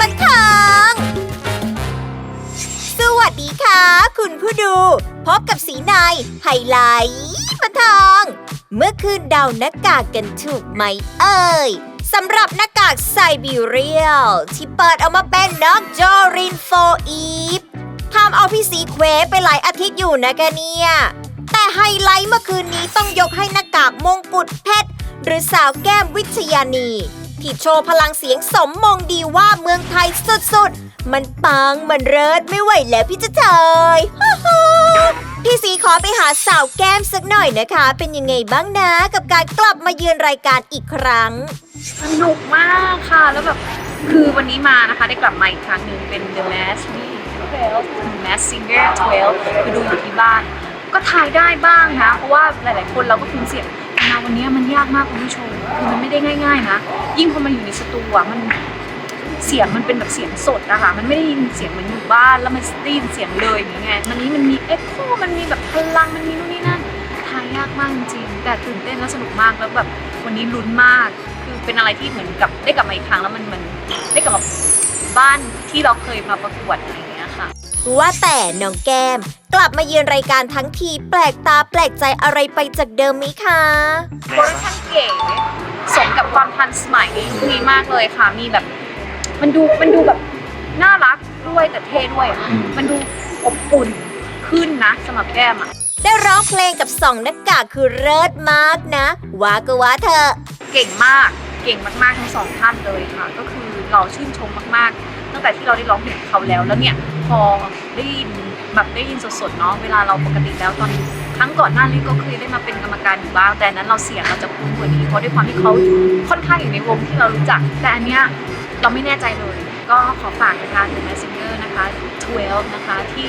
บันเทิง สวัสดีค่ะ คุณผู้ดู พบกับสีในไฮไลท์บันเทิง เมื่อคืนเดาหน้ากากกันถูกไหมเอ่ยสำหรับหน้ากากไซบีเรียล ที่เปิดออกมาเป็นน้องจอรินโฟอีฟทำเอาพี่สีเควไปหลายอาทิตย์อยู่นะคะเนี่ย แต่ไฮไลท์เมื่อคืนนี้ต้องยกให้หน้ากากมงกุฎเพชร หรือสาวแก้มวิชยานี ที่โชว์พลังเสียงสมมงดีว่าเมืองไทยสุดๆ มันปังมันเริศไม่ไหวแล้วพี่จะเฉยพี่สีขอไปหาสาวแก้มสักหน่อยนะคะ เป็นยังไงบ้างนะกับการกลับมาเยือนรายการอีกครั้ง สนุกมากค่ะแล้วแบบคือวันนี้มานะคะได้กลับมาอีกครั้งหนึ่งเป็น The Mask 12 The Mask Singer 12คือดูอยู่ที่บ้าน ก็ทายได้บ้างนะ เพราะว่าหลาย ๆ คนเราก็คุ้นเสียง มาวันนี้มันยากมากคุณผู้ชมคือมันไม่ได้ง่าย ๆ นะ ยิ่งพอมันอยู่ในสตูอะมันเสียงมันเป็นแบบเสียงสดนะคะ มันไม่ได้ยินเสียงเหมือนอยู่บ้านแล้วมันได้ยินเสียงเลยอย่างเงี้ยมันนี้มันมีเอ็กโคมันมีแบบพลังมันมีนู่นนี่นั่นทายยากมากจริงแต่ตื่นเต้นและสนุกมากแล้วแบบวันนี้ลุ้นมาก คือเป็นอะไรที่เหมือนกับได้กลับมาอีกครั้งแล้วมันมันได้กลับมาบ้านที่เราเคยมาประกวดอะไรอย่างเงี้ยค่ะ ว่าแต่น้องแก้ม กลับมาเยือนรายการทั้งทีแปลกตาแปลกใจอะไรไปจากเดิมไหมคะ โปรดักชั่นเก๋สมกับความทันสมัยดีมากเลยค่ะ มีแบบ มันดูมันดูแบบน่ารักด้วยแต่เท่ด้วย มันดูอบอุ่นขึ้นนะสำหรับแก้มอะได้ร้องเพลงกับสองหน้ากากคือเลิศมากนะ ว่าก็ว่าเธอะ เก่งมากเก่งมากๆทั้งสองท่านเลยค่ะ ก็คือ เราชื่นชมมากๆ ตั้งแต่ที่เราได้ร้องเพลงเขาแล้วแล้วเนี่ยพอได้ยินแบบได้ยินสดๆเนาะเวลาเราปกติแล้วตอนครั้งก่อนหน้านี้ก็เคยได้มาเป็นกรรมการอยู่บ้างแต่นั้นเราเสียงเราจะคุ้นกว่านี้เพราะด้วยความที่เขาค่อนข้างอยู่ในวงที่เรารู้จัก แต่อันเนี้ยเราไม่แน่ใจเลย ก็ขอฝากนะคะ The Masked Singer นะคะ12นะคะที่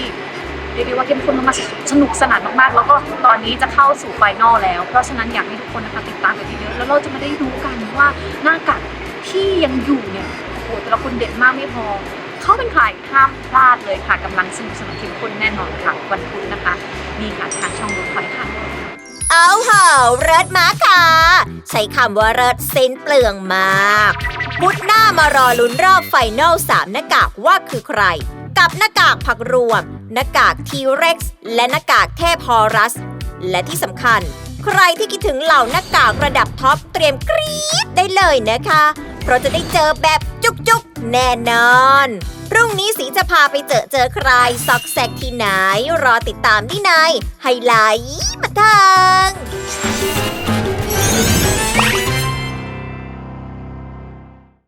เรียกได้ว่าเข้มข้นมากๆสนุกสนานมากๆ แล้วก็ตอนนี้จะเข้าสู่ไฟนอลแล้ว เพราะฉะนั้นอยากให้ทุกคนนะคะติดตามกันเยอะๆแล้วเราจะมาได้รู้กันว่าหน้ากากที่ยังอยู่เนี่ย หแต่ละคนเด็ดมากไม่พอ เขาเป็นใครห้ามพลาดเลยค่ะกำลังสนุกสนานเข้มข้นแน่นอนค่ะ วันพุธนะคะนี่ค่ะทางช่องรถไฟค่ะเอาเหอะเลิศมากค่ะ ใช้คำว่าเลิศเส้นเปลืองมากพุธหน้ามารอลุ้นรอบไฟนอลสามหน้ากากว่าคือใคร กับหน้ากากผักรวม หน้ากากทีเร็กซ์และหน้ากากเทพฮอรัส และที่สำคัญ ใครที่คิดถึงเหล่าหน้ากากระดับท็อปเตรียมกรี๊ดได้เลยนะคะ เพราะจะได้เจอแบบจุกๆ แน่นอน พรุ่งนี้สีจะพาไปเจอเจอใครซอกแซกที่ไหน รอติดตามที่ในไฮไลท์มาทาง